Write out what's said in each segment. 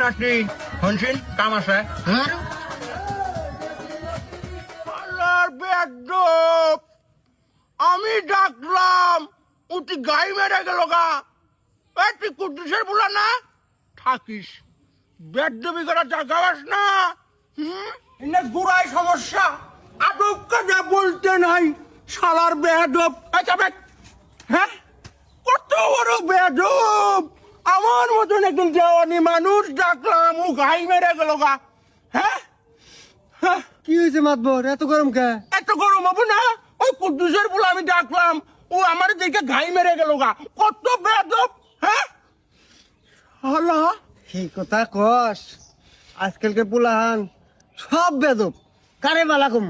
নাটনি হনছিন কাম আছে হ্যাঁ আমি ডাকলাম উঠি গাই মেরে গেল গা। এই তুই কুদ্দুসের বলা না? থাকিস। বেদবি করা জায়গা না। হুম? এনে গুড়াই সমস্যা। আদব কাজা বলতে নাই। শালার আচ্ছা হ্যাঁ? কত বড় আমার মতন একজন জওয়ানি মানুষ ডাকলাম ও গাই মেরে গেল গা। হ্যাঁ? হ্যাঁ? কি হয়েছে মাতবর? এত গরম কে? এত গরম হব না? ওই কুদ্দুসের বলে আমি ডাকলাম ও আমার দিকে ঘাই মেরে গেল গা। কত বেদব। হ্যাঁ? হলো সেই কথা কস? আজকালকে পুলাহান সব বেদব। কারে বালা কম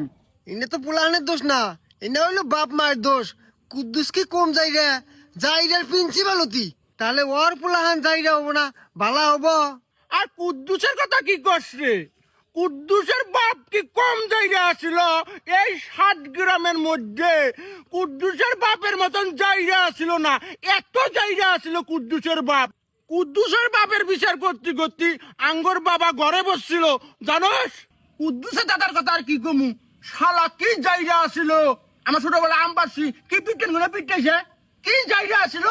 এনে তো পুলাহানের দোষ না। এনে হইল বাপ মায়ের দোষ। কুদ্দুস কি কম যাই রে যাইরার প্রিন্সিপাল হতি তাহলে ওর পুলাহান যাইরা হব না বালা হব। আর কুদ্দুসের কথা কি করছে কুদ্দুসের বাপ কি কম জায়গা আছিল এই সাত গ্রামের মধ্যে কুদ্দুসের বাপের মতন জায়গা আছিল না। এত জায়গা আছিল কুদ্দুসের বাপ। কুদ্দুসের বাপের বিচার করতে করতে আঙ্গর বাবা ঘরে বসছিল। জানোস? কুদ্দুসের দাদার কথা আর কি কমু? শালা, কি জায়গা আছিল আমার ছোটবেলা আম পাচ্ছি কি পিটেনগুলো পিটাইছে কি জায়গা আছিল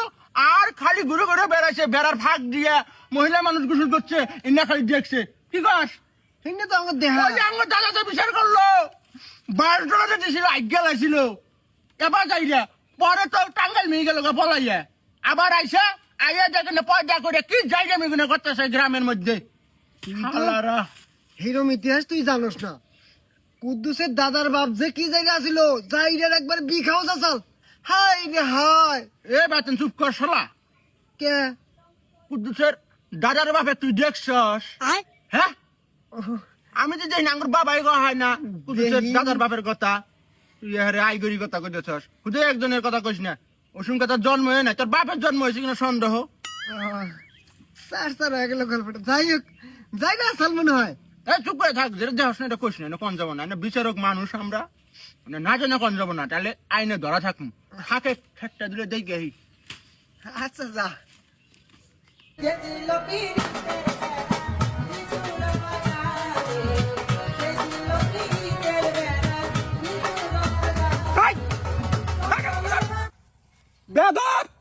আর খালি ঘুরে ঘুরে বেড়াইছে, বেড়ার ফাঁক দিয়ে। মহিলা মানুষ গোসল করছে, ইন্না খালি দেখছে। কি কস? তো ওই যে আমার দাদা তো বিচার করল। বাস ডলারে দিছিল আজ্ঞা লাইছিল এবার যাইলে পরে তো টাঙ্গাল মেয়ে গেল পলাইয়া। আবার আইসা আইয়া দেখেন পয়দা করে কি জায়গা মেগুনে করতেছে গ্রামের মধ্যে? আল্লাহরা হিরম ইতিহাস তুই জানোস না। কুদ্দুসের দাদার বাপ যে কি জায়গা ছিল জাইরার একবার বিখাও চাচাল হাই রে হাই এ বেতন চুপ কর শালা। কে? কুদ্দুসের দাদার বাপে তুই দেখছস? হ্যাঁ? আমি তো যাই না আমার বাবাই কয়া হয় না। দাদার বাপের কথা। তুই আরে আইগরি কথা কইতেছস। শুধু একজনের কথা কইস না। ওসুম কথা জন্ম হয় না তোর বাপের জন্ম হয়েছে কিনা সন্দেহ? স্যার স্যার হয়ে গেল গল্পটা। যাই হোক জায়গা আসাল মনে হয়। চুপ করে থাক যেটা দেহস না এটা কইস না কোন যাব না বিচারক মানুষ আমরা মানে না জানে কোন যাব না তাহলে আইনে ধরা থাকুন। থাকে ঠেকটা দিলে দেখে আহি আচ্ছা যা। বেদব